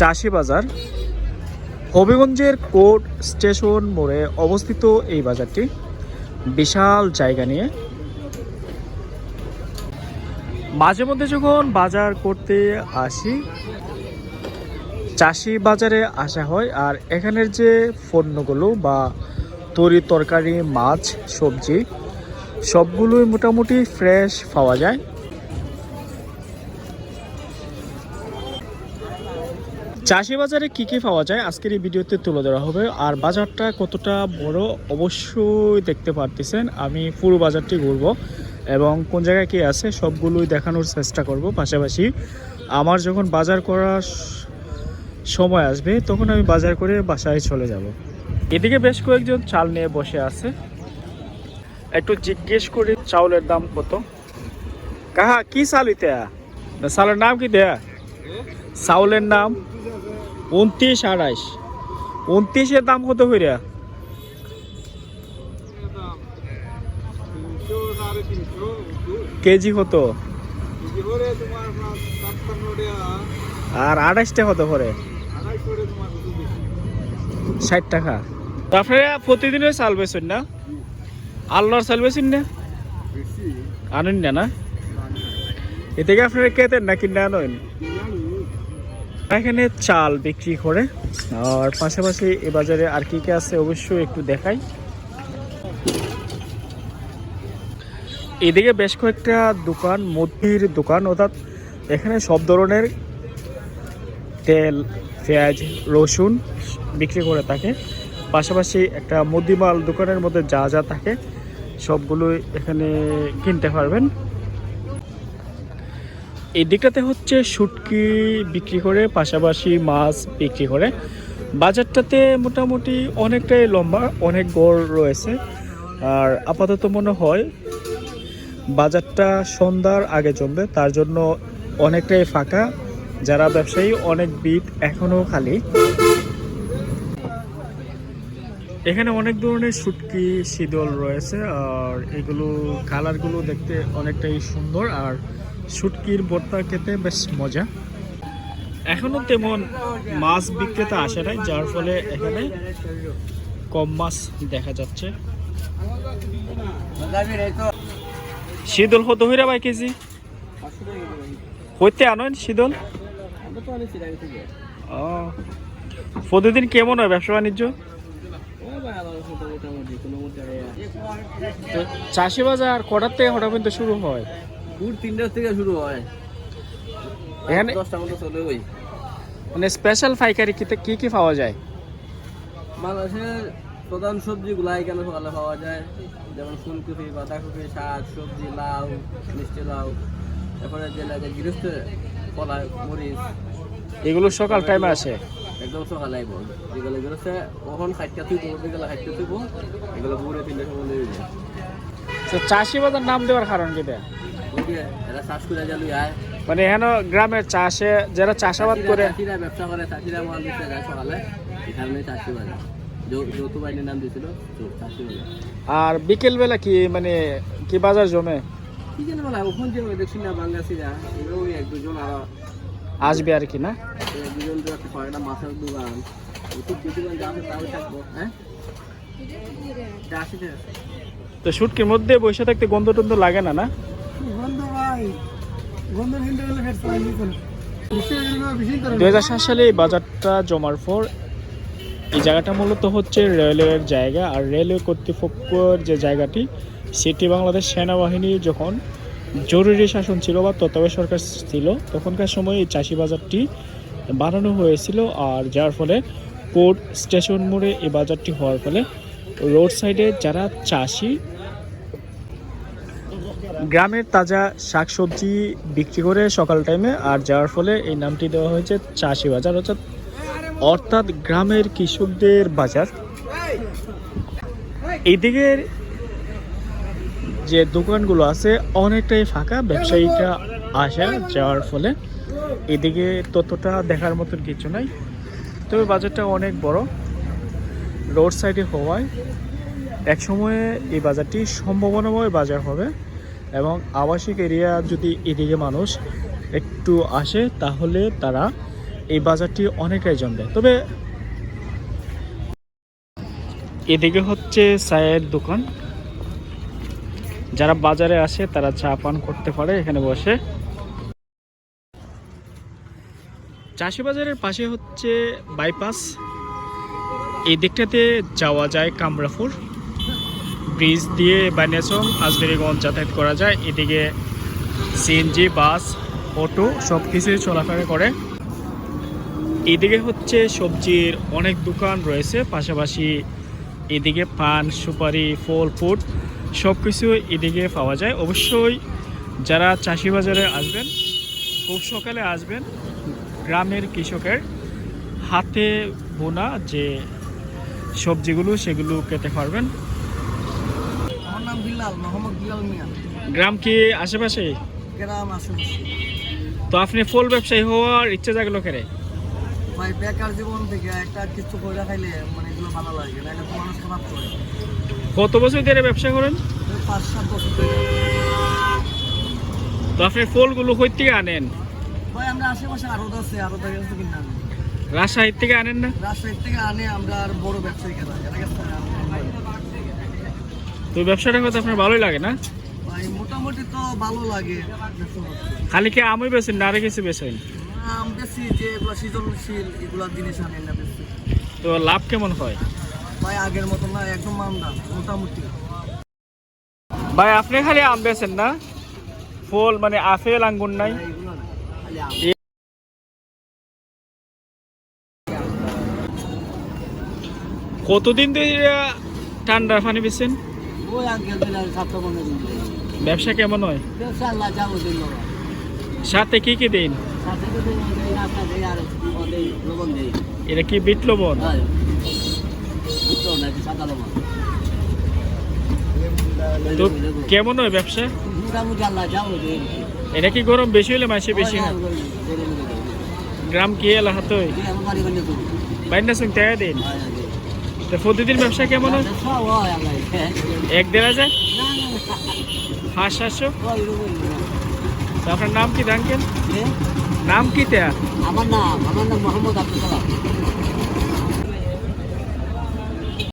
চাষি বাজার হবিগঞ্জের কোর্ট স্টেশন মোড়ে অবস্থিত এই বাজারটি। বিশাল জায়গা নিয়ে মাঝে মধ্যে যখন বাজার করতে আসি চাষি বাজারে আসা হয় আর এখানের যে পণ্যগুলো বা তরি তরকারি, মাছ, সবজি, সবগুলোই মোটামুটি ফ্রেশ পাওয়া যায়। চাষি বাজারে কি কি পাওয়া যায়? আজকের এই ভিডিওতে তুলে ধরা হবে। আর বাজারটা কতটা বড় অবশ্যই দেখতে পারতেছেন। আমি পুরো বাজারটি ঘুরবো এবং কোন জায়গায় কি আছে সবগুলোই দেখানোর চেষ্টা করব পাশাপাশি। আমার যখন বাজার করার সময় আসবে তখন আমি বাজার করে বাসায় চলে যাব। এদিকে বেশ কয়েকজন চাল নিয়ে বসে আছে। একটু জিজ্ঞেস করি চাউলের দাম কত? কাহা কি চাল ইতে চালের নাম কি দেয়া? চাউলের নাম? উনত্রিশ আড়াইশ। উনত্রিশের দাম কত হইরা কেজি কত? আর আড়াইশটা কত করে? ষাট টাকা। তারপরে প্রতিদিনের চাল বেচুন না? আল্লাহর চাল বেচুন না? আনুন না না? এ থেকে আপনারা কেতেন না, কিনে আনুন? এখানে চাল বিক্রি করে। আর পাশাপাশি এ বাজারে আর কি কি আছে অবশ্যই একটু দেখাই। এদিকে বেশ কয়েকটা দোকান, মুদির দোকান, অর্থাৎ এখানে সব ধরনের তেল, পেঁয়াজ, রসুন বিক্রি করে থাকে। পাশাপাশি একটা মুদিমাল দোকানের মধ্যে যা যা থাকে, সবগুলোই এখানে কিনতে পারবেন। এই দিকটাতে হচ্ছে শুটকি বিক্রি করে, পাশাপাশি মাছ বিক্রি করে। বাজারটাতে মোটামুটি অনেকটাই লম্বা, অনেক গড় রয়েছে। আর আপাতত মনে হয় বাজারটা সন্ধ্যার আগে জমবে, তার জন্য অনেকটাই ফাঁকা। যারা ব্যবসায়ী, অনেক বিট এখনও খালি। এখানে অনেক ধরনের শুটকি, শীতল রয়েছে, আর এগুলো কালারগুলো দেখতে অনেকটাই সুন্দর। আর শুটকির ভর্তা খেতে বেশ মজা। এখনও তেমন মাছ বিক্রেতা আসে নাই, যার ফলে এখানে কম মাছ দেখা যাচ্ছে। শীতল কত হইরা ভাই কেজি? হইতে আনেন শীতল? ও। প্রতিদিন কেমন হয় ব্যবসা বাণিজ্য? চাষি বাজার কটার থেকে পর্যন্ত শুরু হয়? ভোর তিনটার থেকে শুরু হয়। এখানে দশটা মতো চলে ওই। মানে স্পেশাল পাইকারি কি কি পাওয়া যায়? বাংলাদেশের প্রধান সবজিগুলো এখানে সকালে পাওয়া যায়? যেমন ফুলকপি বাঁধাকপি শাক সবজি লাউ মিষ্টি লাউ। তারপরে যে লাগে গৃহস্থ কলা মরিচ। এগুলো সকাল টাইমে আসে? একদম সকালে আইব যেগুলো গৃহস্থ ওখান খাইতে তুইব যেগুলো খাইতে তুইব এগুলো ভোরে তিনটে সময় নিয়ে যায়। চাষি বাজার নাম দেওয়ার কারণ কি দেয় মানে এখানে গ্রামের চাষে যারা চাষাবাদ করে। ব্যবসা করে চাষিরা মাল দিতে যায় সকালে। এখানে চাষি বাজার। আর বিকেল বেলা কি মানে কি বাজার জমে? কি জানি ওখান যে দেখছি না বাংলাদেশিরা। এক দুজন আসবে আর কি না? এক দুজন তো একটা কয়েকটা মাছের দোকান। হ্যাঁ? তো শুটকির মধ্যে বসে থাকতে গন্ধ টন্ধ লাগে না না? দু হাজার সাত সালে এই বাজারটা জমার পর এই জায়গাটা মূলত হচ্ছে রেলওয়ের জায়গা। আর রেলওয়ে কর্তৃপক্ষের যে জায়গাটি, সেটি বাংলাদেশ সেনাবাহিনী যখন জরুরি শাসন ছিল বা তত্ত্বাবধায়ক সরকার ছিল, তখনকার সময় এই চাষি বাজারটি বানানো হয়েছিল। আর যার ফলে কোর্ট স্টেশন মোড়ে এই বাজারটি হওয়ার ফলে রোড সাইডে যারা চাষি গ্রামের তাজা শাকসবজি বিক্রি করে সকাল টাইমে আর যাওয়ার ফলে এই নামটি দেওয়া হয়েছে চাষি বাজার, অর্থাৎ অর্থাৎ গ্রামের কৃষকদের বাজার। এইদিকের যে দোকানগুলো আছে, অনেকটাই ফাঁকা, ব্যবসায়ীরা আসে যাওয়ার ফলে। এদিকে ততটা দেখার মতন কিছু নাই। তবে বাজারটা অনেক বড়। রোড সাইডে হওয়ায় এক সময়ে এই বাজারটি সম্ভাবনাময় বাজার হবে। এবং আবাসিক এরিয়া যদি এদিকে মানুষ একটু আসে, তাহলে তারা এই বাজারটি অনেকটাই জমবে। তবে এদিকে হচ্ছে চায়ের দোকান। যারা বাজারে আসে, তারা চা পান করতে পারে এখানে বসে। চাষি বাজারের পাশে হচ্ছে বাইপাস। এই দিকটাতে যাওয়া যায় কামরাপুর। ব্রিজ দিয়ে বানিয়াচং আজমেরিগঞ্জ যাতায়াত করা যায়। এদিকে সিএনজি বাস, অটো সব কিছুই চলাফেরা করে। এদিকে হচ্ছে সবজির অনেক দোকান রয়েছে। পাশাপাশি এদিকে পান, সুপারি, ফল ফুড সব কিছু এদিকে পাওয়া যায়। অবশ্যই যারা চাষি বাজারে আসবেন, খুব সকালে আসবেন। গ্রামের কৃষকের হাতে বোনা যে সবজিগুলো, সেগুলো খেতে পারবেন। বিলাল মোহাম্মদ বিলাল মিয়া। গ্রাম কি আশেপাশে? গ্রাম আসুন তো আপনি ফল ব্যবসায়ী হওয়ার ইচ্ছা জাগলো কেরে ভাই বেকার জীবন থেকে একটা কিছু করে খাইলে মানে এগুলো ভালো লাগে তো মানুষ খারাপ করে। কত বছর ধরে ব্যবসা করেন? পাঁচ সাত বছর থেকে তো আপনি ফলগুলো কই থেকে আনেন? ভাই আমরা আশেপাশে আরও আছে আরও থেকে কিনা আনি রাজশাহী থেকে আনেন না? রাজশাহী থেকে আনে আমরা আর বড় ব্যবসায়ী কেনা আনি। তো ব্যবসাটা কথা আপনার ভালোই লাগে না? ভাই মোটামুটি তো ভালো লাগে। খালি কি আমই বেছেন না আরও কিছু বেছেন? আম বেশি যে এগুলো সৃজনশীল এগুলো জিনিস আনেন না বেশি তো লাভ কেমন হয়? ভাই আগের মতো না একদম আমদাম মোটামুটি। ভাই আপনি খালি আম বেছেন না? ফল মানে আপেল আঙ্গুর নাই। কতদিন ধরে ঠান্ডা পানি বেছেন? ওই আঙ্কেল দিলে সাতটা পনেরো দিন ব্যবসা কেমন হয়? ব্যবসা আল্লাহ যাব দিন সাথে কি কি দিন? সাথে তো দিন নাস্তা দেই আর ও লবণ দেই। এটা কি বিট লবণ? হয়। বুঝছ নাকি সাদা লবণ? তো কেমন হয় ব্যবসা? মোটামুটি আল্লাহ যাব দিন এটা কি গরম বেশি হলে মাসে বেশি হয় গ্রাম কি এলাকা তো আমার বাড়ি বাড়ি তো। বাইনা সঙ্গে টাকা দিন। প্রতিদিন ব্যবসা কেমন হয়? এক দেড় হাজার? হাঁস সাতশো আপনার নাম কি দাঙ্কেন নাম কি তে? আমার নাম আমার নাম মোহাম্মদ আব্দুল সালাম।